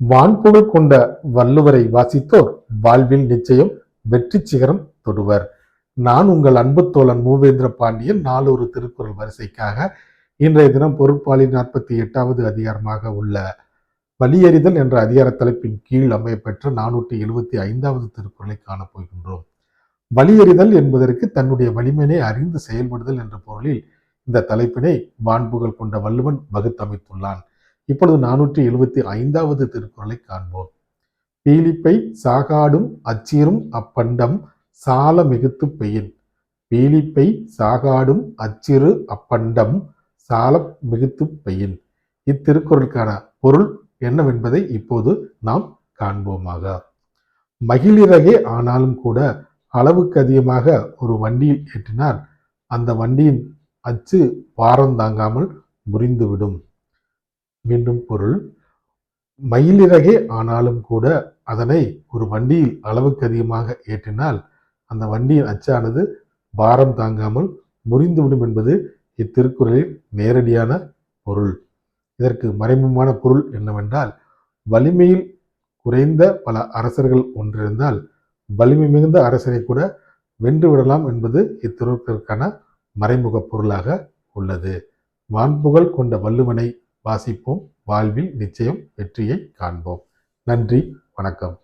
வான்புகழ் கொண்ட வள்ளுவரை வாசித்தோர் வாழ்வில் நிச்சயம் வெற்றி சிகரம் தொடுவர். நான் உங்கள் அன்பு தோழன் மூவேந்திர பாண்டியன். நாலொரு திருக்குறள் வரிசைக்காக இன்றைய தினம் பொருட்பாளி நாற்பத்தி எட்டாவது அதிகாரமாக உள்ள வலியறிதல் என்ற அதிகார தலைப்பின் கீழ் அமையப்பெற்ற நானூற்றி எழுபத்தி ஐந்தாவது திருக்குறளை காணப்போகின்றோம் வலியறிதல் என்பதற்கு தன்னுடைய வலிமையை அறிந்து செயல்படுதல் என்ற பொருளில் இந்த தலைப்பினை வான்புகள் கொண்ட வள்ளுவன் வகுத்தமைத்துள்ளான். இப்பொழுது நானூற்றி எழுபத்தி ஐந்தாவது திருக்குறளை காண்போம். பீலிப்பை சாகாடும் அச்சீரும் அப்பண்டம் சால மிகுத்து பெயின். பீலிப்பை சாகாடும் அச்சிறு அப்பண்டம் சால மிகுத்து பெயின். இத்திருக்குறளுக்கான பொருள் என்னவென்பதை இப்போது நாம் காண்போமாக. மகிழிறகே ஆனாலும் கூட அளவுக்கு அதிகமாக ஒரு வண்டியில் ஏற்றினால் அந்த வண்டியின் அச்சு பாரம் தாங்காமல் முறிந்துவிடும். மீண்டும் பொருள். மயிலிறகே ஆனாலும் கூட அதனை ஒரு வண்டியில் அளவுக்கு அதிகமாக ஏற்றினால் அந்த வண்டியின் அச்சானது பாரம் தாங்காமல் முறிந்துவிடும் என்பது இத்திருக்குறளின் நேரடியான பொருள். இதற்கு மறைமுகமான பொருள் என்னவென்றால் வலிமையில் குறைந்த பல அரசர்கள் ஒன்றிருந்தால் வலிமை மிகுந்த அரசரை கூட வென்று விடலாம் என்பது இத்திருக்குறளுக்கான மறைமுக பொருளாக உள்ளது. வான்புகழ் கொண்ட வள்ளுவனை வாசிப்போம். வாழ்வில் நிச்சயம் வெற்றியை காண்போம். நன்றி வணக்கம்.